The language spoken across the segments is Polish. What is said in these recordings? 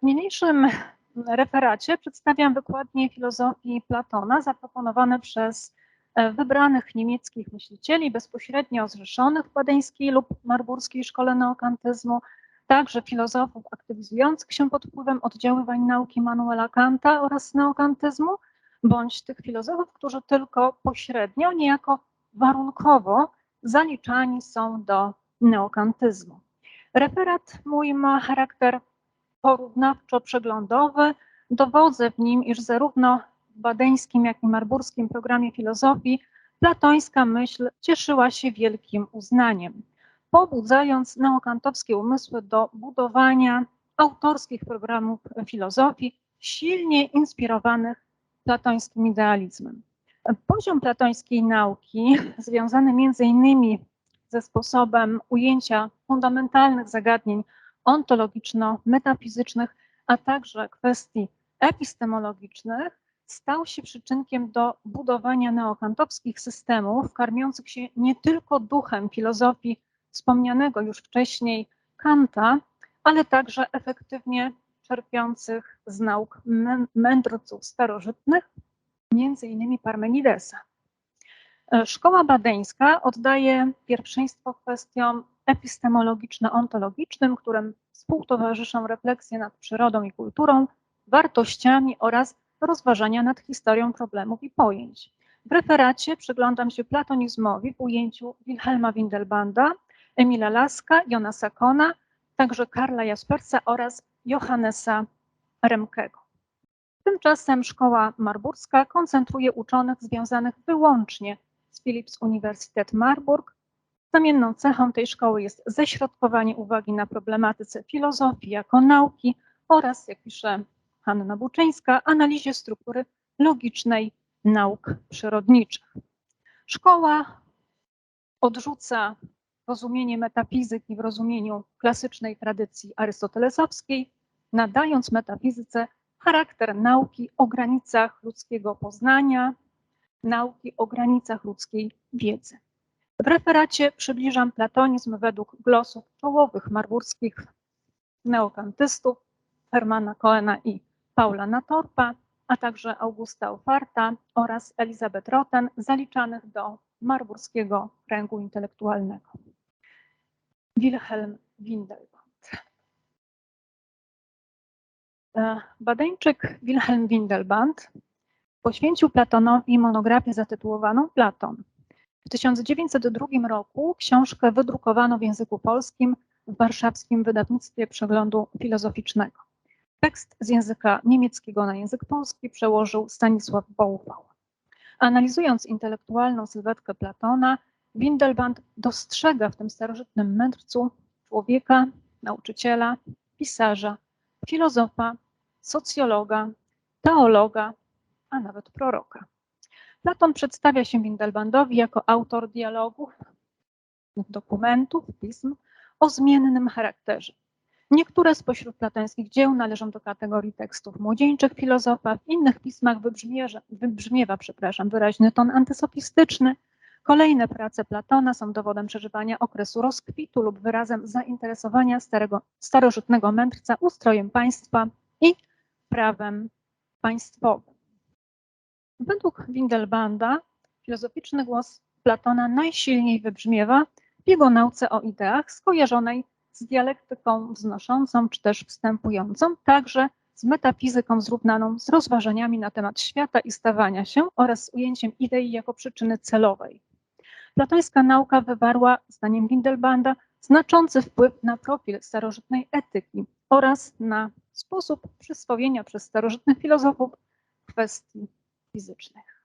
W niniejszym referacie przedstawiam wykładnie filozofii Platona zaproponowane przez e, wybranych niemieckich myślicieli bezpośrednio zrzeszonych w badeńskiej lub marburskiej szkole neokantyzmu, także filozofów aktywizujących się pod wpływem oddziaływań nauki Manuela Kanta oraz neokantyzmu, bądź tych filozofów, którzy tylko pośrednio, niejako warunkowo zaliczani są do neokantyzmu. Referat mój ma charakter porównawczo-przeglądowy. Dowodzę w nim, iż zarówno w badeńskim, jak i marburskim programie filozofii platońska myśl cieszyła się wielkim uznaniem, pobudzając neokantowskie umysły do budowania autorskich programów filozofii, silnie inspirowanych platońskim idealizmem. Poziom platońskiej nauki, związany między innymi ze sposobem ujęcia fundamentalnych zagadnień ontologiczno-metafizycznych, a także kwestii epistemologicznych, stał się przyczynkiem do budowania neokantowskich systemów, karmiących się nie tylko duchem filozofii wspomnianego już wcześniej Kanta, ale także efektywnie czerpiących z nauk mędrców starożytnych, między innymi Parmenidesa. Szkoła badeńska oddaje pierwszeństwo kwestiom epistemologiczno-ontologicznym, którym współtowarzyszą refleksje nad przyrodą i kulturą, wartościami oraz rozważania nad historią problemów i pojęć. W referacie przyglądam się platonizmowi w ujęciu Wilhelma Windelbanda, Emila Laska, Jonasa Kona, także Karla Jaspersa oraz Johannesa Remkego. Tymczasem szkoła marburska koncentruje uczonych związanych wyłącznie z Philips Universitet Marburg. Zamienną cechą tej szkoły jest ześrodkowanie uwagi na problematyce filozofii jako nauki oraz, jak pisze Hanna Buczyńska, analizie struktury logicznej nauk przyrodniczych. Szkoła odrzuca rozumienie metafizyki w rozumieniu klasycznej tradycji arystotelesowskiej, nadając metafizyce charakter nauki o granicach ludzkiego poznania, nauki o granicach ludzkiej wiedzy. W referacie przybliżam platonizm według glosów czołowych marburskich neokantystów Hermana Coena i Paula Natorpa, a także Augusta Ofarta oraz Elizabeth Roten, zaliczanych do marburskiego kręgu intelektualnego. Wilhelm Windelband. E, Badeńczyk Wilhelm Windelband poświęcił Platonowi monografię zatytułowaną Platon. W 1902 roku książkę wydrukowano w języku polskim w warszawskim wydawnictwie przeglądu filozoficznego. Tekst z języka niemieckiego na język polski przełożył Stanisław Bołwał. Analizując intelektualną sylwetkę Platona, Windelband dostrzega w tym starożytnym mędrcu człowieka, nauczyciela, pisarza, filozofa, socjologa, teologa, a nawet proroka. Platon przedstawia się Windelbandowi jako autor dialogów, dokumentów, pism o zmiennym charakterze. Niektóre spośród platońskich dzieł należą do kategorii tekstów młodzieńczych filozofa, w innych pismach wybrzmiewa przepraszam, wyraźny ton antysofistyczny. Kolejne prace Platona są dowodem przeżywania okresu rozkwitu lub wyrazem zainteresowania starego, starożytnego mędrca ustrojem państwa i prawem państwowym. Według Windelbanda filozoficzny głos Platona najsilniej wybrzmiewa w jego nauce o ideach skojarzonej z dialektyką wznoszącą czy też wstępującą, także z metafizyką zrównaną z rozważaniami na temat świata i stawania się oraz z ujęciem idei jako przyczyny celowej. Platońska nauka wywarła, zdaniem Windelbanda, znaczący wpływ na profil starożytnej etyki oraz na sposób przyswowienia przez starożytnych filozofów kwestii fizycznych.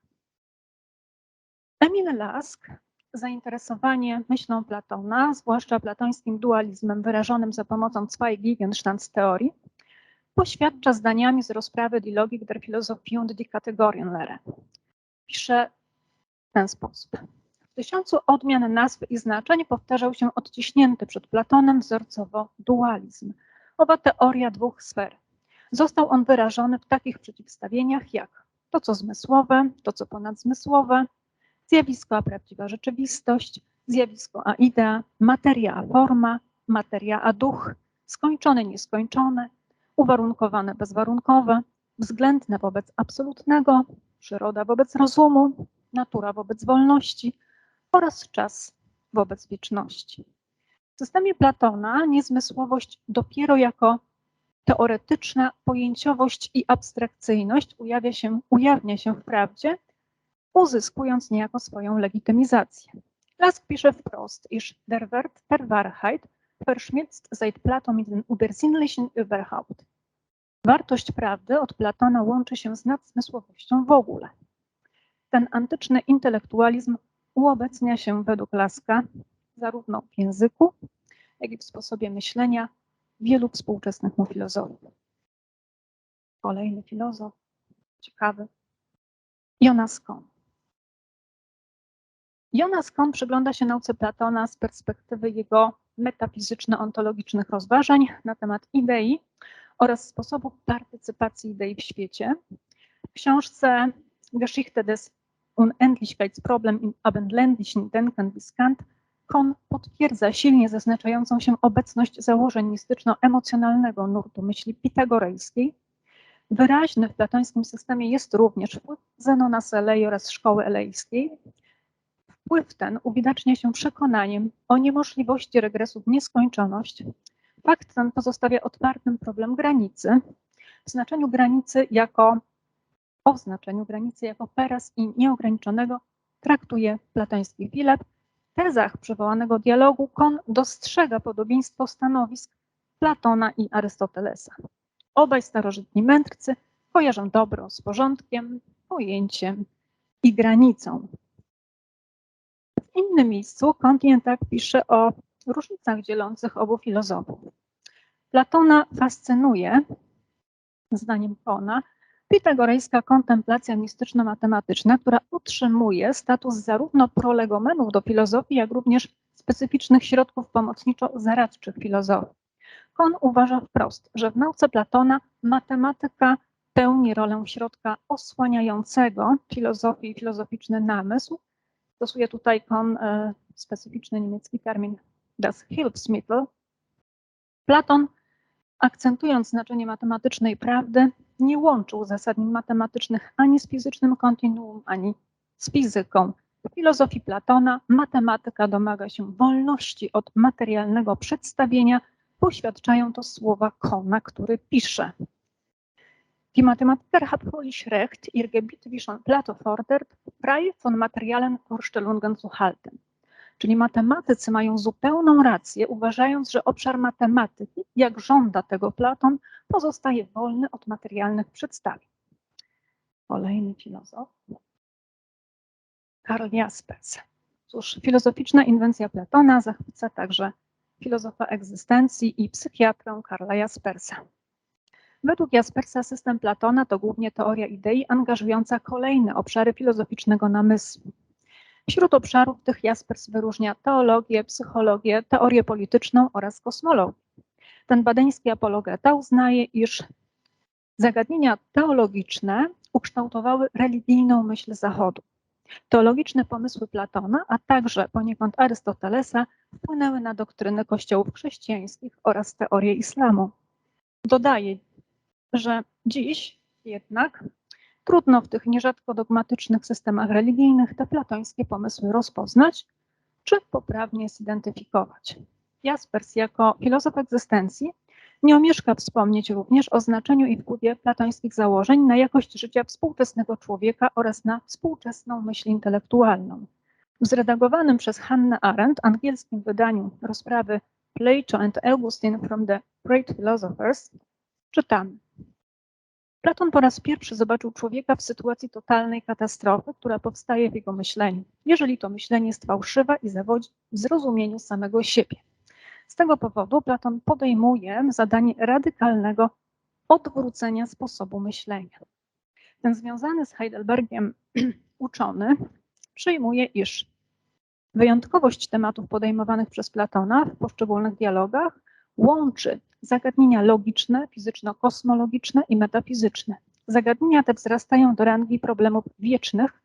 Emil Lask zainteresowanie myślą Platona, zwłaszcza platońskim dualizmem wyrażonym za pomocą Zweig-Gegenstands teorii, poświadcza zdaniami z rozprawy Die Logik der Philosophie und die Kategorienlehre. Pisze w ten sposób. W tysiącu odmian nazw i znaczeń powtarzał się odciśnięty przed Platonem wzorcowo dualizm. Owa teoria dwóch sfer. Został on wyrażony w takich przeciwstawieniach jak to, co zmysłowe, to, co ponadzmysłowe, zjawisko a prawdziwa rzeczywistość, zjawisko a idea, materia a forma, materia a duch, skończone, nieskończone, uwarunkowane, bezwarunkowe, względne wobec absolutnego, przyroda wobec rozumu, natura wobec wolności oraz czas wobec wieczności. W systemie Platona niezmysłowość dopiero jako teoretyczna pojęciowość i abstrakcyjność ujawia się, ujawnia się w prawdzie, uzyskując niejako swoją legitymizację. Lask pisze wprost, iż der Wert der Wahrheit verschmilzt seit Platon mit den Übersinnlichen überhaupt. Wartość prawdy od Platona łączy się z nadzmysłowością w ogóle. Ten antyczny intelektualizm uobecnia się według Laska zarówno w języku, jak i w sposobie myślenia wielu współczesnych mu filozofów. Kolejny filozof, ciekawy, Jonas Kohn. Jonas Kohn przygląda się nauce Platona z perspektywy jego metafizyczno-ontologicznych rozważań na temat idei oraz sposobów partycypacji idei w świecie. W książce Geschichte des Unendlichkeitsproblem im abendländischen Denken bis Kohn potwierdza silnie zaznaczającą się obecność założeń mistyczno-emocjonalnego nurtu myśli pitagorejskiej. Wyraźny w platońskim systemie jest również wpływ Zenona z Elei oraz szkoły elejskiej. Wpływ ten uwidacznia się przekonaniem o niemożliwości regresu w nieskończoność. Fakt ten pozostawia otwartym problem granicy, w znaczeniu granicy jako o znaczeniu granicy jako peras i nieograniczonego traktuje platoński Filep, tezach przywołanego dialogu Kon dostrzega podobieństwo stanowisk Platona i Arystotelesa. Obaj starożytni mędrcy kojarzą dobro z porządkiem, pojęciem i granicą. W innym miejscu Kant tak pisze o różnicach dzielących obu filozofów. Platona fascynuje, zdaniem Kona, pitagorejska kontemplacja mistyczno-matematyczna, która utrzymuje status zarówno prolegomenów do filozofii, jak również specyficznych środków pomocniczo-zaradczych filozofii. Kon uważa wprost, że w nauce Platona matematyka pełni rolę środka osłaniającego filozofii i filozoficzny namysł. Stosuje tutaj Kon e, specyficzny niemiecki termin das Hilfsmittel. Platon, akcentując znaczenie matematycznej prawdy, nie łączył uzasadnień matematycznych ani z fizycznym kontinuum, ani z fizyką. W filozofii Platona matematyka domaga się wolności od materialnego przedstawienia, poświadczają to słowa Kona, który pisze. Die Mathematiker haben völlig recht, ihr Gebiet wie schon Plato fordert, frei von materialen Vorstellungen zu halten. Czyli matematycy mają zupełną rację, uważając, że obszar matematyki, jak żąda tego Platon, pozostaje wolny od materialnych przedstawień. Kolejny filozof. Karl Jaspers. Cóż, filozoficzna inwencja Platona zachwyca także filozofa egzystencji i psychiatrę Karla Jaspersa. Według Jaspersa system Platona to głównie teoria idei angażująca kolejne obszary filozoficznego namysłu. Wśród obszarów tych Jaspers wyróżnia teologię, psychologię, teorię polityczną oraz kosmologię. Ten badeński apologeta uznaje, iż zagadnienia teologiczne ukształtowały religijną myśl Zachodu. Teologiczne pomysły Platona, a także poniekąd Arystotelesa wpłynęły na doktryny kościołów chrześcijańskich oraz teorię islamu. Dodaje, że dziś jednak trudno w tych nierzadko dogmatycznych systemach religijnych te platońskie pomysły rozpoznać czy poprawnie zidentyfikować. Jaspers jako filozof egzystencji nie omieszka wspomnieć również o znaczeniu i wpływie platońskich założeń na jakość życia współczesnego człowieka oraz na współczesną myśl intelektualną. W zredagowanym przez Hannah Arendt angielskim wydaniu rozprawy Plato and Augustine from the Great Philosophers czytamy. Platon po raz pierwszy zobaczył człowieka w sytuacji totalnej katastrofy, która powstaje w jego myśleniu, jeżeli to myślenie jest fałszywe i zawodzi w zrozumieniu samego siebie. Z tego powodu Platon podejmuje zadanie radykalnego odwrócenia sposobu myślenia. Ten związany z Heidelbergiem uczony przyjmuje, iż wyjątkowość tematów podejmowanych przez Platona w poszczególnych dialogach łączy zagadnienia logiczne, fizyczno-kosmologiczne i metafizyczne. Zagadnienia te wzrastają do rangi problemów wiecznych,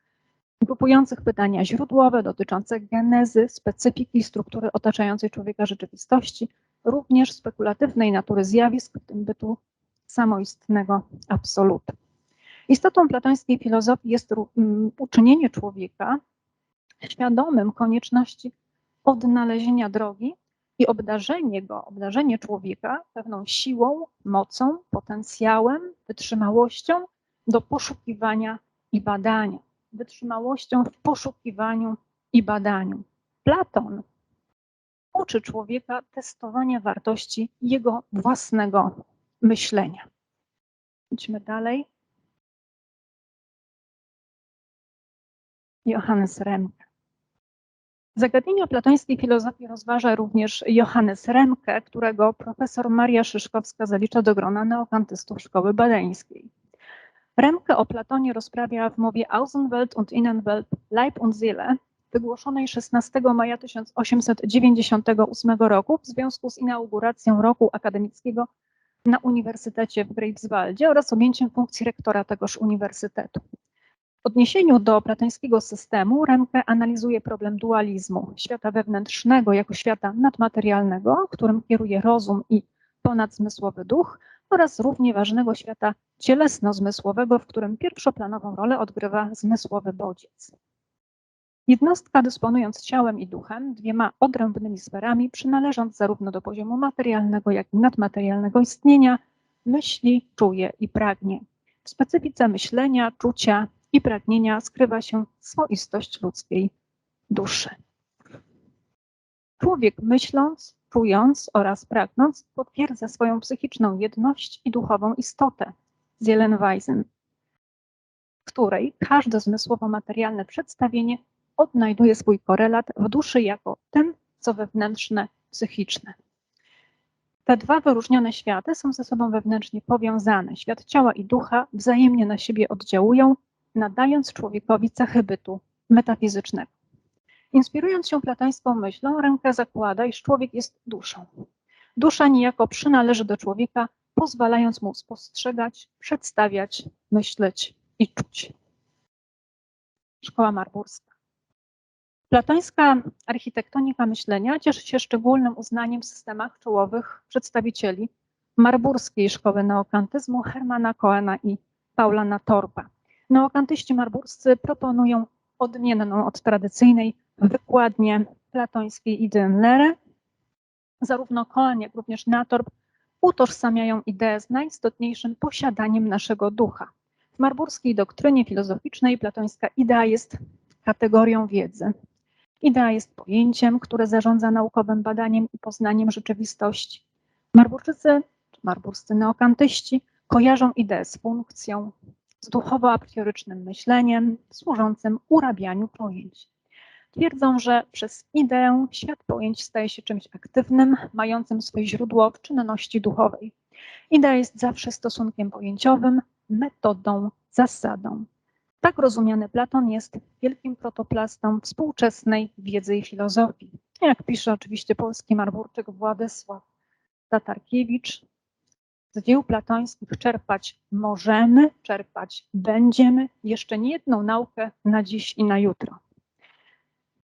grupujących pytania źródłowe dotyczące genezy, specyfiki struktury otaczającej człowieka rzeczywistości, również spekulatywnej natury zjawisk, w tym bytu samoistnego absolutu. Istotą platońskiej filozofii jest uczynienie człowieka świadomym konieczności odnalezienia drogi i obdarzenie go, obdarzenie człowieka pewną siłą, mocą, potencjałem, wytrzymałością do poszukiwania i badania. Wytrzymałością w poszukiwaniu i badaniu. Platon uczy człowieka testowania wartości jego własnego myślenia. Idźmy dalej. Johannes Remke. Zagadnienia platońskiej filozofii rozważa również Johannes Remke, którego profesor Maria Szyszkowska zalicza do grona neokantystów Szkoły Badańskiej. Remke o Platonie rozprawia w mowie Außenwelt und Innenwelt, Leib und Seele, wygłoszonej 16 maja 1898 roku w związku z inauguracją roku akademickiego na Uniwersytecie w Greifswaldzie oraz objęciem funkcji rektora tegoż uniwersytetu. W odniesieniu do platońskiego systemu Remke analizuje problem dualizmu świata wewnętrznego jako świata nadmaterialnego, którym kieruje rozum i ponadzmysłowy duch oraz równie ważnego świata cielesno-zmysłowego, w którym pierwszoplanową rolę odgrywa zmysłowy bodziec. Jednostka dysponując ciałem i duchem, dwiema odrębnymi sferami, przynależąc zarówno do poziomu materialnego, jak i nadmaterialnego istnienia, myśli, czuje i pragnie. W specyfice myślenia, czucia i pragnienia skrywa się swoistość ludzkiej duszy. Człowiek myśląc, czując oraz pragnąc potwierdza swoją psychiczną jedność i duchową istotę, Zielenweisen, w której każde zmysłowo-materialne przedstawienie odnajduje swój korelat w duszy jako tym, co wewnętrzne, psychiczne. Te dwa wyróżnione światy są ze sobą wewnętrznie powiązane. Świat ciała i ducha wzajemnie na siebie oddziałują, nadając człowiekowi cechy bytu metafizycznego. Inspirując się platońską myślą, ręka zakłada, iż człowiek jest duszą. Dusza niejako przynależy do człowieka, pozwalając mu spostrzegać, przedstawiać, myśleć i czuć. Szkoła Marburska. Platońska architektonika myślenia cieszy się szczególnym uznaniem w systemach czołowych przedstawicieli marburskiej szkoły neokantyzmu Hermana Coena i Paulana Torpa. Neokantyści marburscy proponują odmienną od tradycyjnej wykładnię platońskiej idei Lere. Zarówno Cohen, jak również Natorp utożsamiają ideę z najistotniejszym posiadaniem naszego ducha. W marburskiej doktrynie filozoficznej platońska idea jest kategorią wiedzy. Idea jest pojęciem, które zarządza naukowym badaniem i poznaniem rzeczywistości. Marburczycy, czy marburscy neokantyści kojarzą ideę z funkcją, z duchowo apriorycznym myśleniem służącym urabianiu pojęć. Twierdzą, że przez ideę świat pojęć staje się czymś aktywnym, mającym swoje źródło w czynności duchowej. Idea jest zawsze stosunkiem pojęciowym, metodą, zasadą. Tak rozumiany Platon jest wielkim protoplastą współczesnej wiedzy i filozofii. Jak pisze oczywiście polski marburczyk Władysław Tatarkiewicz, z dzieł platońskich czerpać możemy, czerpać będziemy jeszcze nie jedną naukę na dziś i na jutro.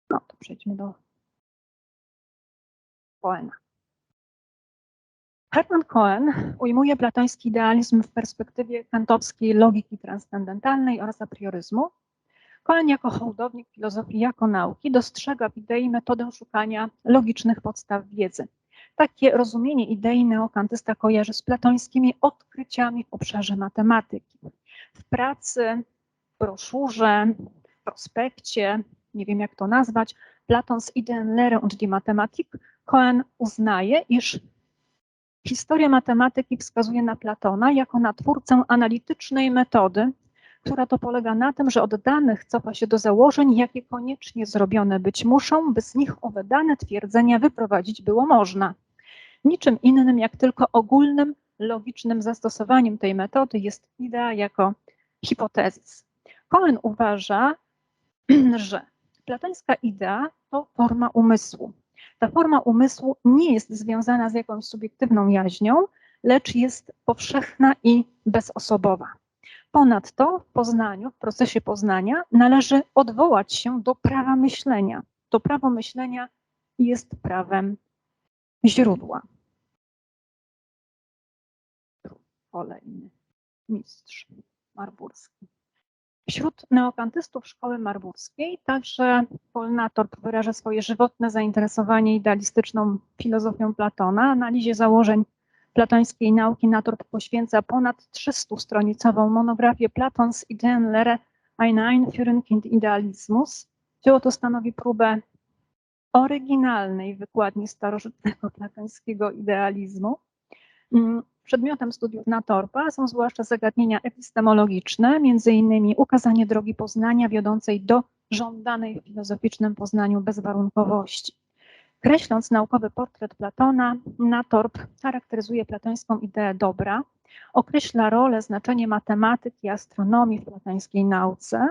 No to przejdźmy do Coena. Hermann Cohen ujmuje platoński idealizm w perspektywie kantowskiej logiki transcendentalnej oraz aprioryzmu. Cohen jako hołdownik filozofii jako nauki dostrzega w idei metodę szukania logicznych podstaw wiedzy. Takie rozumienie idei neokantysta kojarzy z platońskimi odkryciami w obszarze matematyki. W pracy, broszurze, prospekcie, nie wiem jak to nazwać, Platons Ideenlehre und die Mathematik, Cohen uznaje, iż historia matematyki wskazuje na Platona jako na twórcę analitycznej metody, która to polega na tym, że od danych cofa się do założeń, jakie koniecznie zrobione być muszą, by z nich owe dane twierdzenia wyprowadzić było można. Niczym innym, jak tylko ogólnym, logicznym zastosowaniem tej metody jest idea jako hipotezis. Cohen uważa, że platońska idea to forma umysłu. Ta forma umysłu nie jest związana z jakąś subiektywną jaźnią, lecz jest powszechna i bezosobowa. Ponadto w poznaniu, w procesie poznania należy odwołać się do prawa myślenia. To prawo myślenia jest prawem źródła. Kolejny mistrz marburski. Wśród neokantystów szkoły marburskiej także Polnatorp wyraża swoje żywotne zainteresowanie idealistyczną filozofią Platona. Analizie założeń platońskiej nauki Natorp poświęca ponad 300-stronicową monografię Platons Ideenlehre ein Führung Idealismus. Dzieło to stanowi próbę oryginalnej wykładni starożytnego platońskiego idealizmu. Przedmiotem studiów Natorpa są zwłaszcza zagadnienia epistemologiczne, innymi ukazanie drogi poznania wiodącej do żądanej w filozoficznym poznaniu bezwarunkowości. Kreśląc naukowy portret Platona, Natorp charakteryzuje platońską ideę dobra, określa rolę, znaczenie matematyki i astronomii w platońskiej nauce,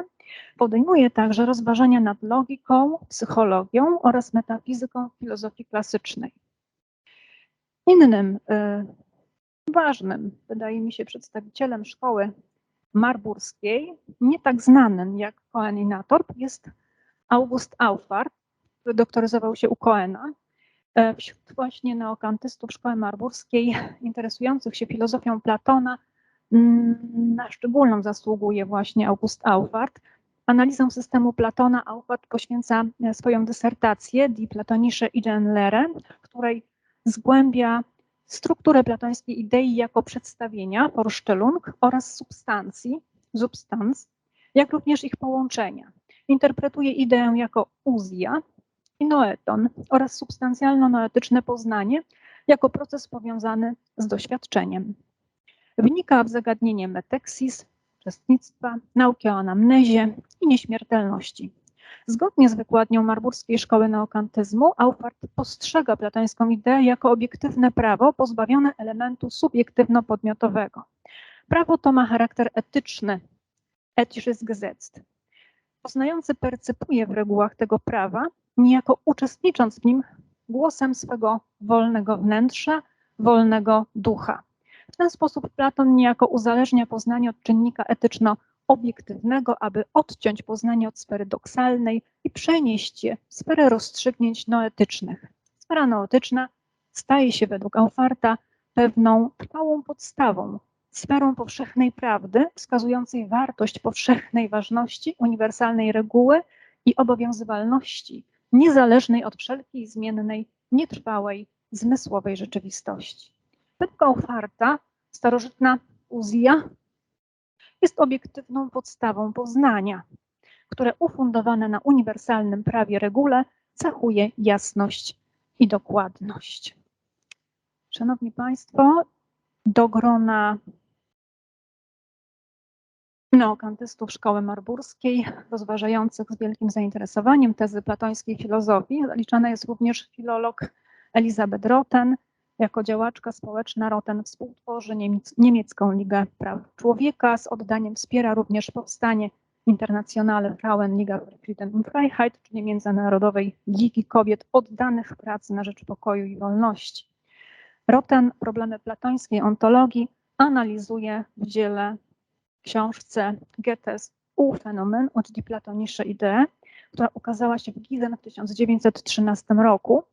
podejmuje także rozważania nad logiką, psychologią oraz metafizyką filozofii klasycznej. Innym y, ważnym, wydaje mi się, przedstawicielem szkoły marburskiej, nie tak znanym jak Natorp, jest August Auffart, który doktoryzował się u Coena. E, wśród właśnie neokantystów szkoły marburskiej interesujących się filozofią Platona mm, na szczególną zasługuje właśnie August Auffart. Analizą systemu Platona Auffart poświęca e, swoją dysertację Die platonische Ideenlehre, w której zgłębia strukturę platońskiej idei jako przedstawienia, Vorstellung, oraz substancji, substanz, jak również ich połączenia. Interpretuje ideę jako uzja i noeton oraz substancjalno-noetyczne poznanie jako proces powiązany z doświadczeniem. Wnika w zagadnienie meteksis, uczestnictwa, nauki o anamnezie i nieśmiertelności. Zgodnie z wykładnią Marburskiej Szkoły Neokantyzmu, Auffart postrzega platońską ideę jako obiektywne prawo pozbawione elementu subiektywno-podmiotowego. Prawo to ma charakter etyczny, ethisches Gesetz. Poznający percypuje w regułach tego prawa, niejako uczestnicząc w nim głosem swego wolnego wnętrza, wolnego ducha. W ten sposób Platon niejako uzależnia poznanie od czynnika etyczno obiektywnego, aby odciąć poznanie od sfery doksalnej i przenieść je w sferę rozstrzygnięć noetycznych. Sfera noetyczna staje się według Aufarta pewną trwałą podstawą, sferą powszechnej prawdy, wskazującej wartość powszechnej ważności, uniwersalnej reguły i obowiązywalności, niezależnej od wszelkiej zmiennej, nietrwałej, zmysłowej rzeczywistości. Według Aufarta starożytna uzja jest obiektywną podstawą poznania, które ufundowane na uniwersalnym prawie regule cechuje jasność i dokładność. Szanowni Państwo, do grona neokantystów szkoły marburskiej, rozważających z wielkim zainteresowaniem tezy platońskiej filozofii, zaliczana jest również filolog Elizabeth Roten, jako działaczka społeczna Roten współtworzy niemiecką Ligę Praw Człowieka. Z oddaniem wspiera również powstanie Internationale Frauenliga Frieden und Freiheit, czyli Międzynarodowej Ligi Kobiet oddanych pracy na rzecz pokoju i wolności. Roten problemy platońskiej ontologii analizuje w dziele książce Goethes U Phänomen und die platonische Idee, która ukazała się w Gizen w 1913 roku.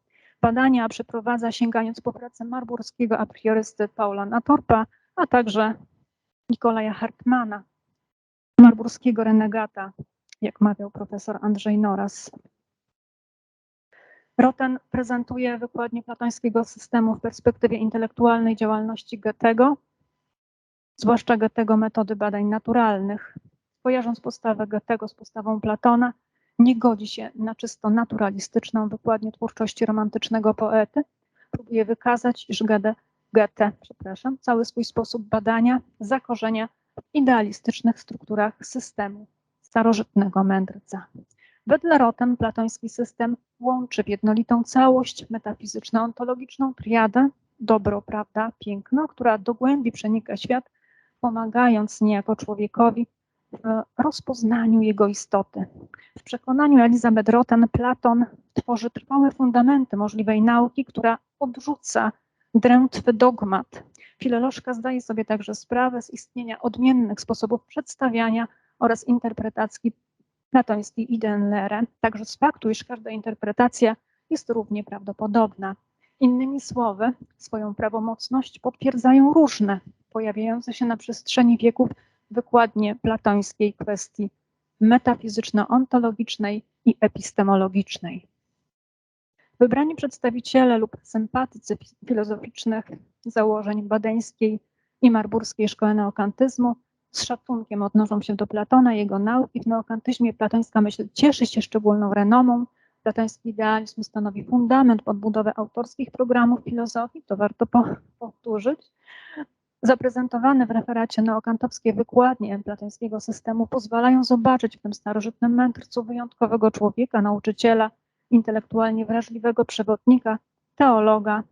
Badania przeprowadza sięgając po pracę marburskiego a priorysty Paula Natorpa, a także Nikolaja Hartmana, marburskiego renegata, jak mawiał profesor Andrzej Noras. Roten prezentuje wykładnię platońskiego systemu w perspektywie intelektualnej działalności Goethego, zwłaszcza Goethego metody badań naturalnych. Kojarząc postawę Goethego z postawą Platona, nie godzi się na czysto naturalistyczną wykładnię twórczości romantycznego poety. Próbuje wykazać, iż Goethe, Goethe przepraszam, cały swój sposób badania zakorzenia w idealistycznych strukturach systemu starożytnego mędrca. Wedle Roten platoński system łączy w jednolitą całość metafizyczno-ontologiczną triadę dobro, prawda, piękno, która do głębi przenika świat, pomagając niejako człowiekowi w rozpoznaniu jego istoty. W przekonaniu Elizabeth Roten Platon tworzy trwałe fundamenty możliwej nauki, która odrzuca drętwy dogmat. Filolożka zdaje sobie także sprawę z istnienia odmiennych sposobów przedstawiania oraz interpretacji platońskiej Idenlehre, także z faktu, iż każda interpretacja jest równie prawdopodobna. Innymi słowy, swoją prawomocność potwierdzają różne pojawiające się na przestrzeni wieków wykładnie platońskiej kwestii metafizyczno-ontologicznej i epistemologicznej. Wybrani przedstawiciele lub sympatycy filozoficznych założeń badeńskiej i marburskiej szkoły neokantyzmu z szacunkiem odnoszą się do Platona, jego nauki. W neokantyzmie platońska myśl cieszy się szczególną renomą. Platoński idealizm stanowi fundament pod budowę autorskich programów filozofii, to warto powtórzyć. Zaprezentowane w referacie neokantowskie wykładnie platońskiego systemu pozwalają zobaczyć w tym starożytnym mędrcu wyjątkowego człowieka, nauczyciela, intelektualnie wrażliwego przewodnika, teologa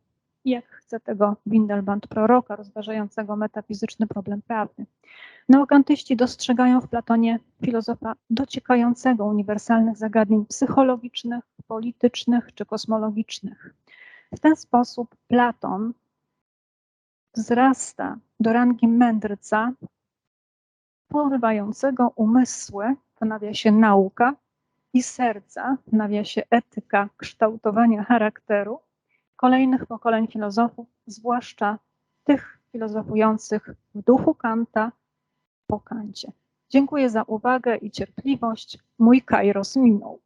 jak chce tego Windelband, proroka rozważającego metafizyczny problem prawny. Neokantyści dostrzegają w Platonie filozofa dociekającego uniwersalnych zagadnień psychologicznych, politycznych czy kosmologicznych. W ten sposób Platon wzrasta do rangi mędrca porywającego umysły, w nawiasie nauka, i serca, w nawiasie etyka kształtowania charakteru, kolejnych pokoleń filozofów, zwłaszcza tych filozofujących w duchu Kanta po Kancie. Dziękuję za uwagę i cierpliwość. Mój kairos minął.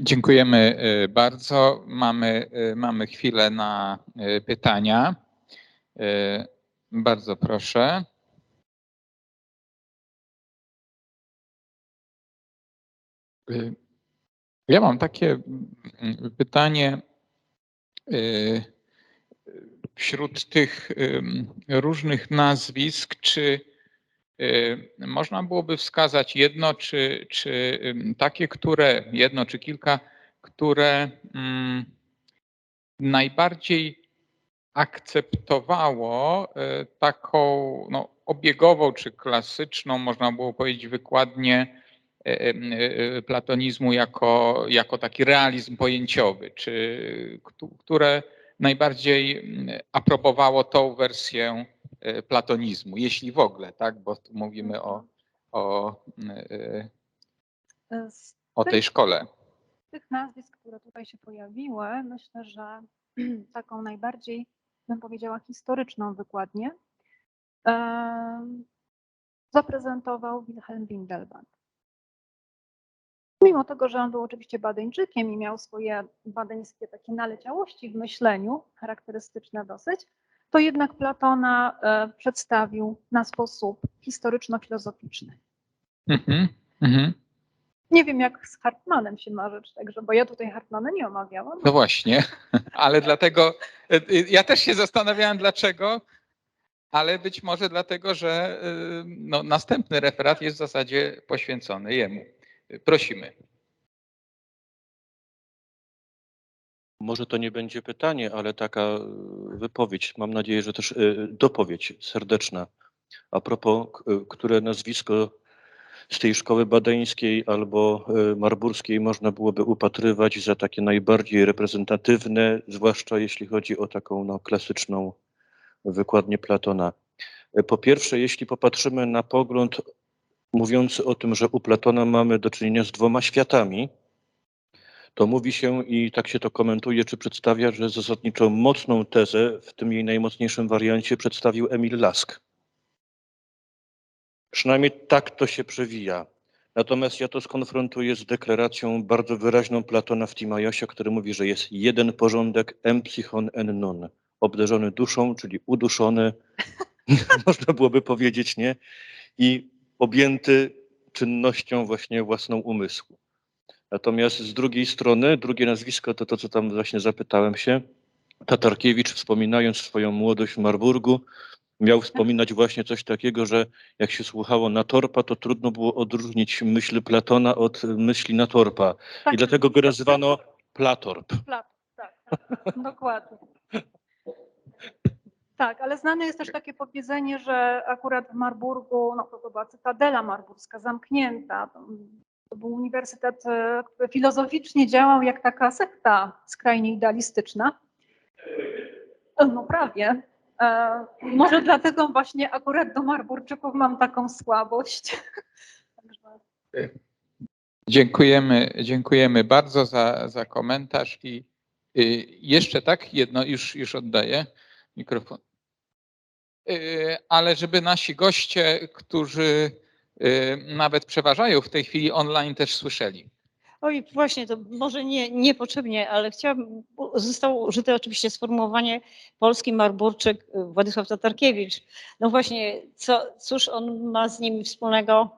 Dziękujemy y, bardzo. Mamy, y, mamy chwilę na y, pytania. Bardzo proszę. Ja mam takie mm, pytanie. Wśród tych różnych nazwisk, czy można byłoby wskazać jedno, czy, czy takie, które, jedno czy kilka, które mm, najbardziej akceptowało e, taką no, obiegową czy klasyczną, można było powiedzieć wykładnie e, e, platonizmu jako, jako taki realizm pojęciowy, czy które najbardziej mm, aprobowało tą wersję platonizmu, jeśli w ogóle, tak? Bo tu mówimy o, o, e, e, o tej szkole. Z tych nazwisk, które tutaj się pojawiły, myślę, że taką najbardziej, bym powiedziała, historyczną wykładnię zaprezentował Wilhelm Windelband. Mimo tego, że on był oczywiście Badeńczykiem i miał swoje badeńskie takie naleciałości w myśleniu, charakterystyczne dosyć, to jednak Platona e, przedstawił na sposób historyczno-filozoficzny. Mm-hmm, mm-hmm. Nie wiem, jak z Hartmanem się ma rzecz, także, bo ja tutaj Hartmana nie omawiałam. No właśnie, ale dlatego e, ja też się zastanawiałem, dlaczego, ale być może dlatego, że e, no, następny referat jest w zasadzie poświęcony jemu. Prosimy. Może to nie będzie pytanie, ale taka e, wypowiedź, mam nadzieję, że też e, dopowiedź serdeczna. A propos, e, które nazwisko z tej szkoły badeńskiej albo marburskiej można byłoby upatrywać za takie najbardziej reprezentatywne, zwłaszcza jeśli chodzi o taką no, klasyczną wykładnię Platona. Po pierwsze, jeśli popatrzymy na pogląd mówiący o tym, że u Platona mamy do czynienia z dwoma światami, to mówi się i tak się to komentuje, czy przedstawia, że zasadniczo mocną tezę w tym jej najmocniejszym wariancie przedstawił Emil Lask. Przynajmniej tak to się przewija. Natomiast ja to skonfrontuję z deklaracją bardzo wyraźną Platona w Timajosie, który mówi, że jest jeden porządek em psychon en non, obdarzony duszą, czyli uduszony, można byłoby powiedzieć, nie? I objęty czynnością właśnie własną umysłu. Natomiast z drugiej strony, drugie nazwisko to to, co tam właśnie zapytałem się. Tatarkiewicz, wspominając swoją młodość w Marburgu, miał wspominać właśnie coś takiego, że jak się słuchało Natorpa, to trudno było odróżnić myśl Platona od myśli Natorpa. Tak. I dlatego go nazywano Platorp. Platorp, tak, tak, dokładnie. Tak, ale znane jest też takie powiedzenie, że akurat w Marburgu, no to była cytadela marburska, zamknięta, to był uniwersytet, e, który filozoficznie działał jak taka sekta skrajnie idealistyczna. E, no prawie. E, może dlatego właśnie akurat do Marburczyków mam taką słabość. Dziękujemy, dziękujemy bardzo za, za komentarz i jeszcze tak, jedno już, już oddaję mikrofon. Y, ale żeby nasi goście, którzy y, nawet przeważają w tej chwili online, też słyszeli. Oj, właśnie, to może nie, niepotrzebnie, ale chciałabym, zostało użyte oczywiście sformułowanie polski Marburczyk y, Władysław Tatarkiewicz. No właśnie, co, cóż on ma z nimi wspólnego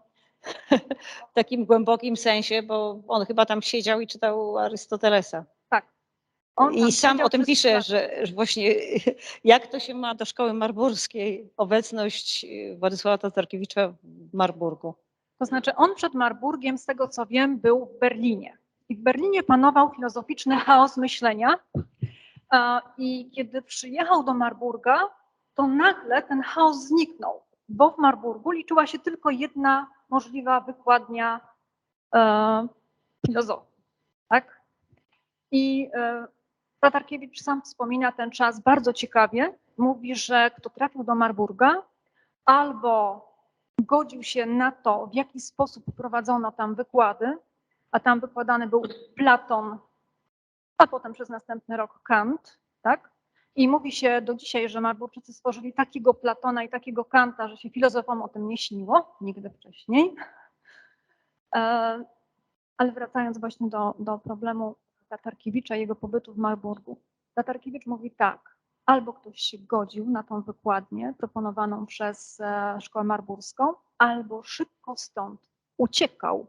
w takim głębokim sensie, bo on chyba tam siedział i czytał Arystotelesa. I sam o tym pisze, że, że właśnie jak to się ma do szkoły marburskiej, obecność y, Władysława Tatarkiewicza w Marburgu. To znaczy on przed Marburgiem, z tego co wiem, był w Berlinie. I w Berlinie panował filozoficzny chaos myślenia. I kiedy przyjechał do Marburga, to nagle ten chaos zniknął, bo w Marburgu liczyła się tylko jedna możliwa wykładnia e, filozofii. Tak? I e, Tatarkiewicz sam wspomina ten czas bardzo ciekawie. Mówi, że kto trafił do Marburga, albo godził się na to, w jaki sposób prowadzono tam wykłady, a tam wykładany był Platon, a potem przez następny rok Kant, tak? I mówi się do dzisiaj, że Marburczycy stworzyli takiego Platona i takiego Kanta, że się filozofom o tym nie śniło nigdy wcześniej. E, Ale wracając właśnie do, do problemu Tatarkiewicza i jego pobytu w Marburgu. Tatarkiewicz mówi tak, albo ktoś się godził na tą wykładnię proponowaną przez e, Szkołę Marburską, albo szybko stąd uciekał